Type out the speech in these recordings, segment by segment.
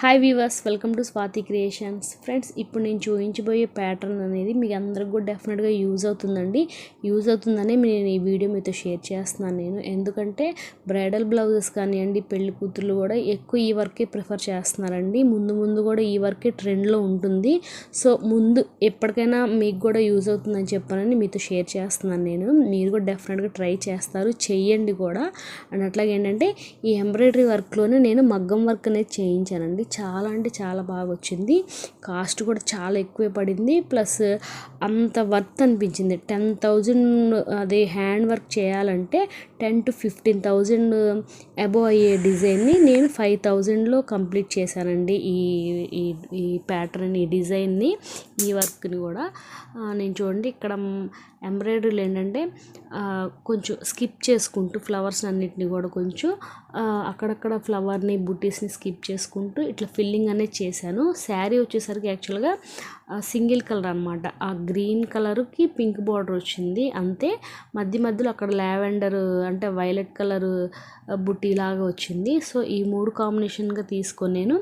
Hi viewers welcome to Swathi creations friends ఇప్పుడు నేను చూపించబోయే ప్యాటర్న్ అనేది మీకు అందరికి కూడా డెఫినెట్గా యూజ్ అవుతుందండి. యూజ్ అవుతుందనే నేను ఈ వీడియో మీతో షేర్ చేస్తున్నాను నేను. ఎందుకంటే బ్రైడల్ బ్లౌజెస్ కానివ్వండి పెళ్ళి కూతుర్లు కూడా ఎక్కువ ఈ వర్కే ప్రిఫర్ చేస్తున్నారండి. ముందు ముందు కూడా ఈ వర్కే ట్రెండ్లో ఉంటుంది. సో ముందు ఎప్పటికైనా మీకు కూడా యూజ్ అవుతుందని చెప్పానని మీతో షేర్ చేస్తున్నాను నేను. మీరు కూడా డెఫినెట్గా ట్రై చేస్తారు. చెయ్యండి కూడా. అండ్ అట్లాగే ఏంటంటే ఈ ఎంబ్రాయిడరీ వర్క్లోనే నేను మగ్గం వర్క్ అనేది చేయించానండి. చాలా అంటే చాలా బాగా వచ్చింది కాస్ట్ కూడా చాలా ఎక్కువే పడింది. ప్లస్ అంత వర్త్ అనిపించింది. టెన్ థౌజండ్ అది హ్యాండ్ వర్క్ చేయాలంటే ten to fifteen thousand above అయ్యే డిజైన్ని నేను ఫైవ్ థౌజండ్లో కంప్లీట్ చేశానండి ఈ ఈ ఈ ప్యాటర్న్ ఈ డిజైన్ని ఈ వర్క్ని కూడా. నేను చూడండి ఇక్కడ ఎంబ్రాయిడరీలు ఏంటంటే కొంచెం స్కిప్ చేసుకుంటూ ఫ్లవర్స్ అన్నిటిని కూడా కొంచెం అక్కడక్కడ ఫ్లవర్ని బుట్టీస్ని స్కిప్ చేసుకుంటూ ఇట్లా ఫిల్లింగ్ అనేది చేశాను. శారీ వచ్చేసరికి యాక్చువల్గా సింగిల్ కలర్ అనమాట ఆ గ్రీన్ కలర్కి పింక్ బార్డర్ వచ్చింది. అంతే. మధ్య మధ్యలో అక్కడ లావెండర్ అంటే వైలెట్ కలర్ బుట్టి లాగా వచ్చింది. సో ఈ మూడు కాంబినేషన్గా తీసుకొని నేను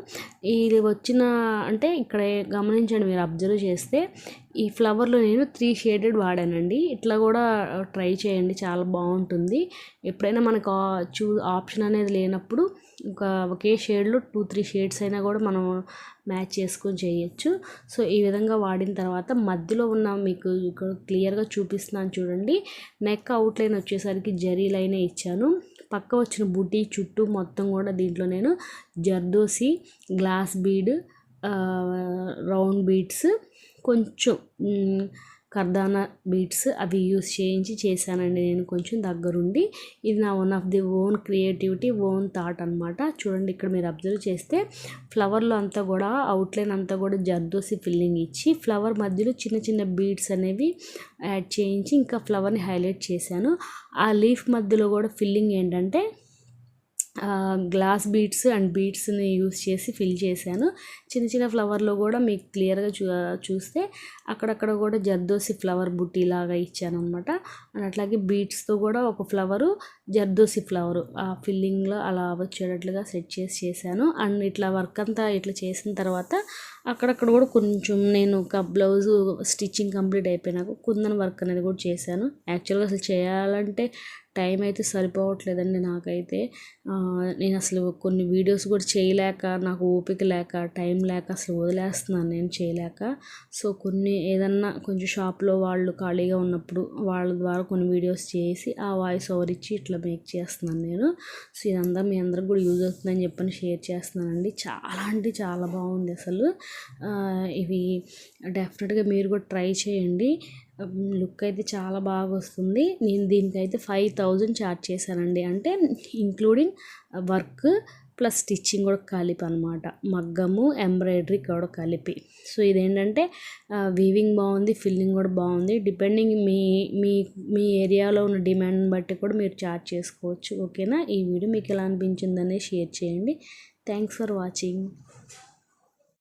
ఇది వచ్చిన అంటే ఇక్కడ గమనించండి మీరు అబ్జర్వ్ చేస్తే ఈ ఫ్లవర్లో నేను త్రీ షేడెడ్ వాడానండి. ఇట్లా కూడా ట్రై చేయండి చాలా బాగుంటుంది. ఎప్పుడైనా మనకు చూ ఆప్షన్ అనేది లేనప్పుడు ఒక ఒకే షేడ్లో టూ త్రీ షేడ్స్ అయినా కూడా మనం మ్యాచ్ చేసుకొని చేయొచ్చు. సో ఈ విధంగా వాడిన తర్వాత మధ్యలో ఉన్న మీకు ఇక్కడ క్లియర్గా చూపిస్తున్నాను చూడండి. నెక్ అవుట్లైన్ వచ్చేసరికి జరీ లైనే ఇచ్చాను. పక్క వచ్చిన బుటీ చుట్టూ మొత్తం కూడా దీంట్లో నేను zardozi glass bead round beads కొంచెం కర్దానా బీట్స్ అవి యూస్ చేయించి చేశానండి నేను కొంచెం దగ్గరుండి. ఇది నా one of the own creativity own thought అనమాట చూడండి ఇక్కడ మీరు అబ్జర్వ్ చేస్తే ఫ్లవర్లో అంతా కూడా అవుట్లైన్ అంతా కూడా జర్దోసి ఫిల్లింగ్ ఇచ్చి ఫ్లవర్ మధ్యలో చిన్న చిన్న బీడ్స్ అనేవి యాడ్ చేయించి ఇంకా ఫ్లవర్ని హైలైట్ చేశాను. ఆ లీఫ్ మధ్యలో కూడా ఫిల్లింగ్ ఏంటంటే గ్లాస్ బీడ్స్ అండ్ బీడ్స్ని యూస్ చేసి ఫిల్ చేశాను. చిన్న చిన్న ఫ్లవర్లో కూడా మీకు క్లియర్గా చూ చూస్తే అక్కడక్కడ కూడా జర్దోసి ఫ్లవర్ బుట్టి లాగా ఇచ్చాను అనమాట అండ్ అట్లాగే బీడ్స్తో కూడా ఒక ఫ్లవరు జర్దోసి ఫ్లవరు. ఆ ఫిల్లింగ్లో అలా వచ్చేటట్లుగా సెట్ చేసి చేశాను. అండ్ ఇట్లా వర్క్ అంతా ఇట్లా చేసిన తర్వాత అక్కడక్కడ కూడా కొంచెం నేను ఒక బ్లౌజు స్టిచ్చింగ్ కంప్లీట్ అయిపోయినాక కుందన్ వర్క్ అనేది కూడా చేశాను. యాక్చువల్గా అసలు చేయాలంటే టైం అయితే సరిపోవట్లేదండి నాకైతే. నేను అసలు కొన్ని వీడియోస్ కూడా చేయలేక నాకు ఓపిక లేక టైం లేక అసలు వదిలేస్తున్నాను నేను చేయలేక. సో కొన్ని ఏదన్నా కొంచెం షాప్లో వాళ్ళు ఖాళీగా ఉన్నప్పుడు వాళ్ళ ద్వారా కొన్ని వీడియోస్ చేసి ఆ వాయిస్ ఓవర్ ఇచ్చి ఇట్లా మేక్ చేస్తున్నాను నేను. సో ఇదంతా మీ అందరికి కూడా యూజ్ అవుతుందని చెప్పని షేర్ చేస్తున్నానండి. చాలా అంటే చాలా బాగుంది అసలు. ఇవి డెఫినెట్గా మీరు కూడా ట్రై చేయండి. లుక్ అయితే చాలా బాగా వస్తుంది. నేను దీనికైతే ఫైవ్ థౌజండ్ ఛార్జ్ చేశానండి. అంటే ఇంక్లూడింగ్ వర్క్ ప్లస్ స్టిచ్చింగ్ కూడా కలిపి అనమాట మగ్గము ఎంబ్రాయిడరీ కూడా కలిపి. సో ఇదేంటంటే వీవింగ్ బాగుంది ఫిల్లింగ్ కూడా బాగుంది. డిపెండింగ్ మీ మీ మీ ఏరియాలో ఉన్న డిమాండ్ని బట్టి కూడా మీరు చార్జ్ చేసుకోవచ్చు. ఓకేనా? ఈ వీడియో మీకు ఎలా అనిపించిందనే షేర్ చేయండి. Thanks for watching